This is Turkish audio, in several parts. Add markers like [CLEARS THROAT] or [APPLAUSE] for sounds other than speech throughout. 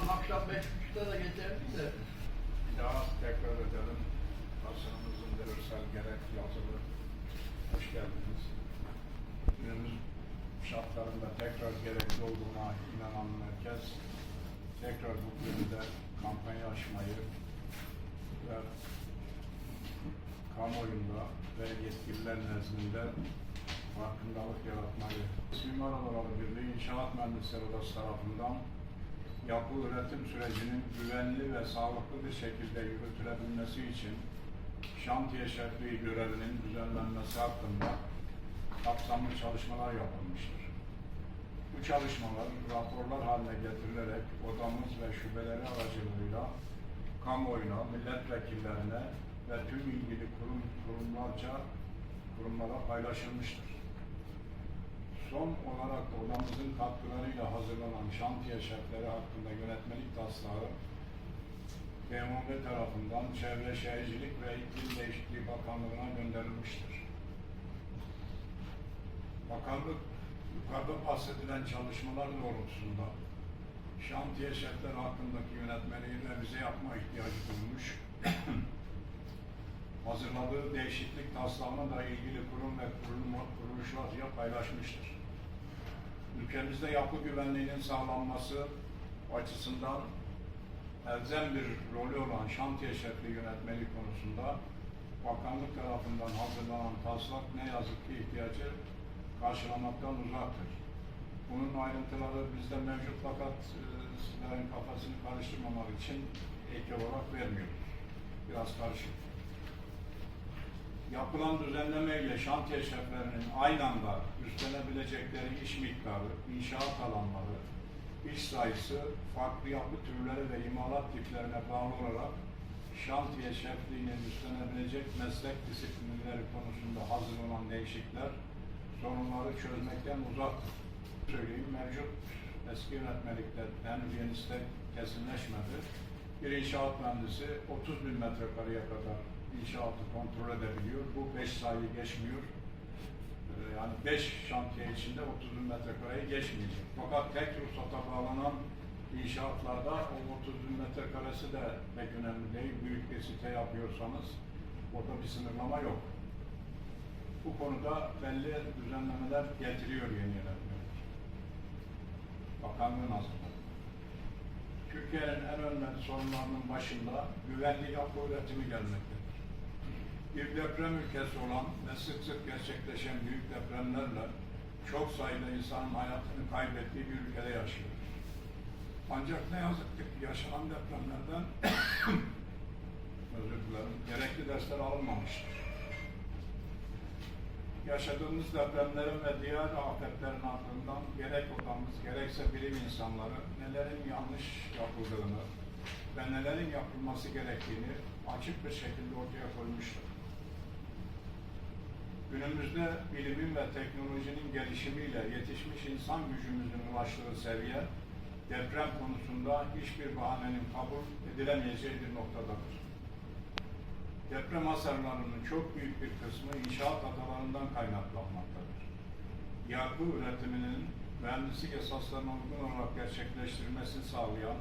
zaman akşam beş buçukta da geçerdi de. Bir daha tekrar edelim. Basınımızın görsel gerek yazılı. Hoş geldiniz. Günümüz şartlarında tekrar gerekli olduğuna inanan merkez tekrar bu konuda kampanya açmayı ve kamuoyunda ve yetkililer nezdinde farkındalık yaratmayı Mimar Odaları Birliği İnşaat Mühendisleri Odası tarafından yapı üretim sürecinin güvenli ve sağlıklı bir şekilde yürütülebilmesi için şantiye şefliği görevinin düzenlenmesi hakkında kapsamlı çalışmalar yapılmıştır. Bu çalışmalar raporlar haline getirilerek odamız ve şubeleri aracılığıyla kamuoyuna, milletvekillerine ve tüm ilgili kurum, kurumlarca kurumlara paylaşılmıştır. Son olarak da odamızın katkılarıyla hazırlanan şantiye şefleri hakkında yönetmelik taslağı BMOB tarafından Çevre Şehircilik ve İklim Değişikliği Bakanlığı'na gönderilmiştir. Bakanlık yukarıda bahsedilen çalışmalar doğrultusunda şantiye şefleri hakkındaki yönetmeliği revize yapma ihtiyacı duymuş. [CLEARS THROAT] Hazırladığı değişiklik taslağını da ilgili kurum ve kuruluşlarca paylaşmıştır. Ülkemizde yapı güvenliğinin sağlanması açısından elzem bir rolü olan şantiye şefliği yönetmeliği konusunda bakanlık tarafından hazırlanan taslak ne yazık ki ihtiyacı karşılamaktan uzaktır. Bunun ayrıntıları bizde mevcut fakat e, sizlerin kafasını karıştırmamak için ek olarak vermiyoruz. Biraz karışık. Yapılan düzenleme ile şantiye şeflerinin aynı anda üstlenebilecekleri iş miktarı, inşaat alanları, iş sayısı, farklı yapı türleri ve imalat tiplerine bağlı olarak şantiye şefliğinin üstlenebilecek meslek disiplinleri konusunda hazırlanan değişiklikler sorunları çözmekten uzaktır. Söyleyeyim, mevcut eski yönetmelikte henüz yenisi kesinleşmedi. Bir inşaat mühendisi 30 bin metrekareye kadar inşaatı kontrol edebiliyor. Bu 5 sayı geçmiyor. Ee, Yani 5 şantiye içinde 30 bin metrekareyi geçmeyecek. Fakat tek ruhsata bağlanan inşaatlarda o 30 bin metrekaresi de pek önemli değil. Büyük bir site yapıyorsanız orada bir sınırlama yok. Bu konuda belli düzenlemeler getiriyor yeni yönetmelik. Bakanlığın hazırladı. Türkiye'nin en önemli sorunlarının başında güvenli yapı üretimi gelmektedir. Bir deprem ülkesi olan ve sık sık gerçekleşen büyük depremlerle çok sayıda insanın hayatını kaybettiği bir ülkede yaşıyoruz. Ancak ne yazık ki yaşanan depremlerden [COUGHS] özür dilerim, gerekli dersler alınmamıştır yaşadığımız depremlerin ve diğer afetlerin ardından gerek odamız gerekse bilim insanları nelerin yanlış yapıldığını ve nelerin yapılması gerektiğini açık bir şekilde ortaya koymuştur. Günümüzde bilimin ve teknolojinin gelişimiyle yetişmiş insan gücümüzün ulaştığı seviye deprem konusunda hiçbir bahanenin kabul edilemeyeceği bir noktadadır. Deprem hasarlarının çok büyük bir kısmı inşaat hatalarından kaynaklanmaktadır. Yapı üretiminin mühendislik esaslarına uygun olarak gerçekleştirilmesini sağlayan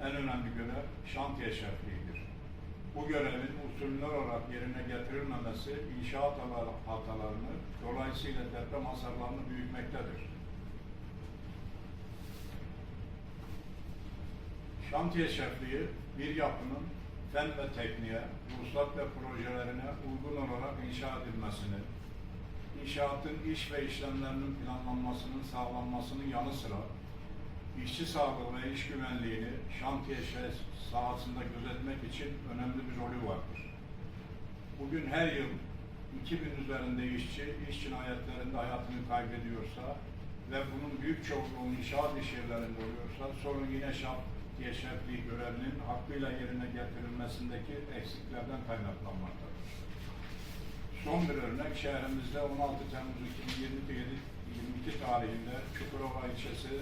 en önemli görev şantiye şefliğidir. Bu görevin usulüner olarak yerine getirilmemesi inşaat hatalarını, dolayısıyla deprem hasarlarını büyütmektedir. Şantiye şefliği bir yapının fen ve tekniğe, ruhsat ve projelerine uygun olarak inşa edilmesini, inşaatın iş ve işlemlerinin planlanmasının sağlanmasının yanı sıra işçi sağlığı ve iş güvenliğini şantiye sahasında gözetmek için önemli bir rolü vardır. Bugün her yıl 2000 üzerinde işçi iş cinayetlerinde hayatını kaybediyorsa ve bunun büyük çoğunluğu inşaat iş yerlerinde oluyorsa sorun yine şantiye şefliği görevinin hakkıyla yerine getirilmesindeki eksiklerden kaynaklanmaktadır. Son bir örnek şehrimizde 16 Temmuz 2022 tarihinde Çukurova ilçesi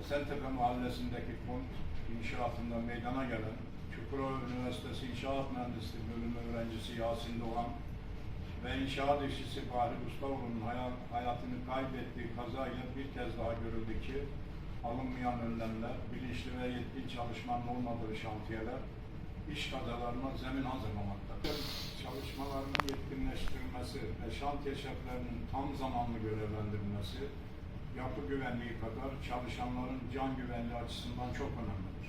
Esentepe mahallesindeki konut inşaatında meydana gelen Çukurova Üniversitesi İnşaat Mühendisliği bölümü öğrencisi Yasin Doğan ve inşaat işçisi Bahri Ustaoğlu'nun hayat- hayatını kaybettiği kazayla bir kez daha görüldü ki alınmayan önlemler, bilinçli ve yetkin çalışmanın olmadığı şantiyeler, iş kazalarına zemin hazırlamaktadır. Çalışmalarının yetkinleştirilmesi ve şantiye şeflerinin tam zamanlı görevlendirilmesi, yapı güvenliği kadar çalışanların can güvenliği açısından çok önemlidir.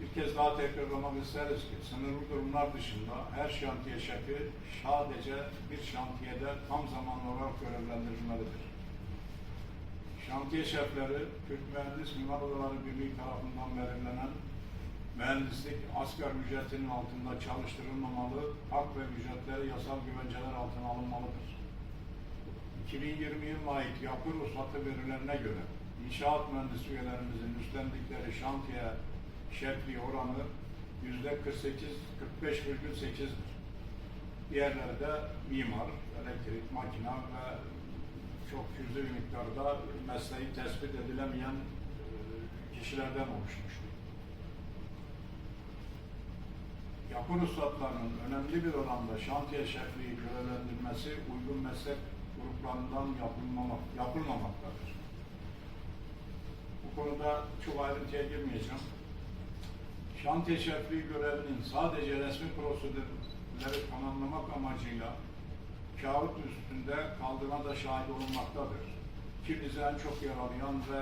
Bir kez daha tekrarlamak isteriz ki sınırlı durumlar dışında her şantiye şefi sadece bir şantiyede tam zamanlı olarak görevlendirilmelidir. Şantiye şefleri Türk Mühendis Mimar Odaları Birliği tarafından belirlenen mühendislik asgari ücretinin altında çalıştırılmamalı, hak ve ücretleri yasal güvenceler altına alınmalıdır. 2020 yılına ait yapı ruhsatı verilerine göre inşaat mühendisi üyelerimizin üstlendikleri şantiye şefliği oranı yüzde 48 45,8'dir. Diğerleri de mimar, elektrik, makina ve çok cüzi bir miktarda mesleği tespit edilemeyen e, kişilerden oluşmuştur. Yapı ruhsatlarının önemli bir oranda şantiye şefliği görevlendirmesi uygun meslek gruplarından yapılmamak, yapılmamaktadır. Bu konuda çok ayrıntıya girmeyeceğim. Şantiye şefliği görevinin sadece resmi prosedürleri tamamlamak amacıyla kağıt üstünde kaldığına da şahit olunmaktadır. Ki bizi en çok yaralayan ve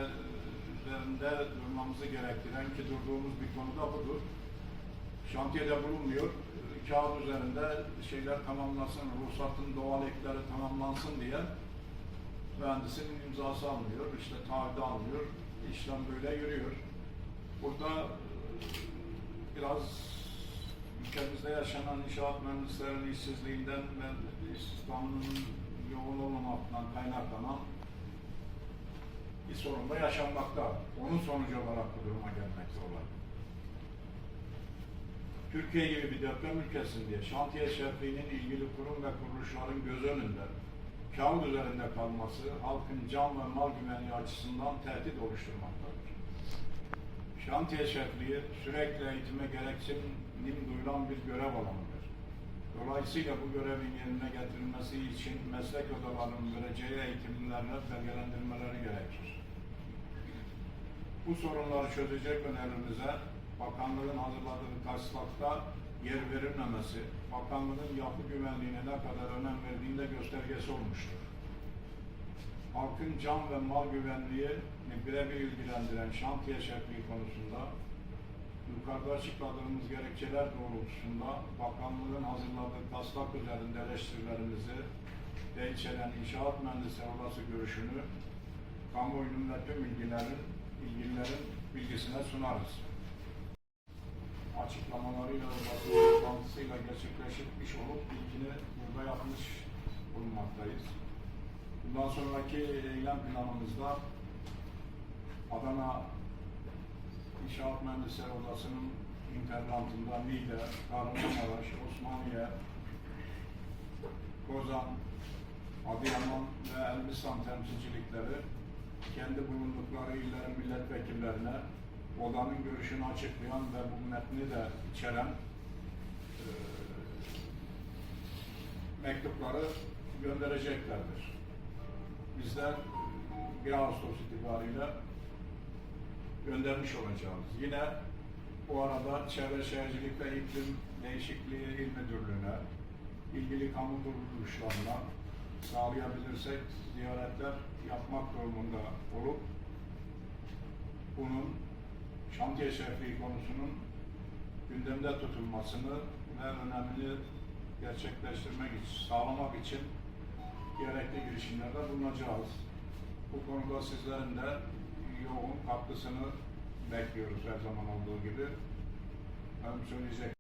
üzerinde durmamızı gerektiren ki durduğumuz bir konu da budur. Şantiyede bulunmuyor, kağıt üzerinde şeyler tamamlansın, ruhsatın doğal ekleri tamamlansın diye mühendisin imzası almıyor, işte taahhüdü almıyor, işlem böyle yürüyor. Burada e, biraz ülkemizde yaşanan inşaat mühendislerinin işsizliğinden ve istihdamının yoğun olmamaktan kaynaklanan bir sorun da yaşanmakta. Onun sonucu olarak bu duruma gelmekte olan. Türkiye gibi bir deprem ülkesinde şantiye şefliğinin ilgili kurum ve kuruluşların göz önünde kağıt üzerinde kalması halkın can ve mal güvenliği açısından tehdit oluşturmaktadır. Şantiye şefliği sürekli eğitime gereksinim duyulan bir görev alanıdır. Dolayısıyla bu görevin yerine getirilmesi için meslek odalarının vereceği eğitimlerle belgelendirmeleri gerekir. Bu sorunları çözecek önerimize bakanlığın hazırladığı taslakta yer verilmemesi, bakanlığın yapı güvenliğine ne kadar önem verdiğinde göstergesi olmuştur. Halkın can ve mal güvenliğini birebir ilgilendiren şantiye şefliği konusunda yukarıda açıkladığımız gerekçeler doğrultusunda bakanlığın hazırladığı taslak üzerinde eleştirilerimizi ve inşaat mühendisi odası görüşünü kamuoyunun ve tüm ilgilerin, ilgililerin bilgisine sunarız. Açıklamalarıyla basın toplantısıyla gerçekleşmiş olup ilkini burada yapmış bulunmaktayız. Bundan sonraki eylem planımızda Adana İnşaat Mühendisleri Odası'nın interlantında Niğde, Kahramanmaraş, Osmaniye, Kozan, Adıyaman ve Elbistan temsilcilikleri kendi bulundukları illerin milletvekillerine odanın görüşünü açıklayan ve bu metni de içeren eee mektupları göndereceklerdir. Bizler 1 Ağustos itibariyle göndermiş olacağız. Yine bu arada Çevre Şehircilik ve İklim Değişikliği İl Müdürlüğü'ne, ilgili kamu kuruluşlarına sağlayabilirsek ziyaretler yapmak durumunda olup bunun şantiye şefliği konusunun gündemde tutulmasını ve önemini gerçekleştirmek için, sağlamak için gerekli girişimlerde bulunacağız. Bu konuda sizlerin de yoğun katkısını bekliyoruz her zaman olduğu gibi. Benim söyleyecek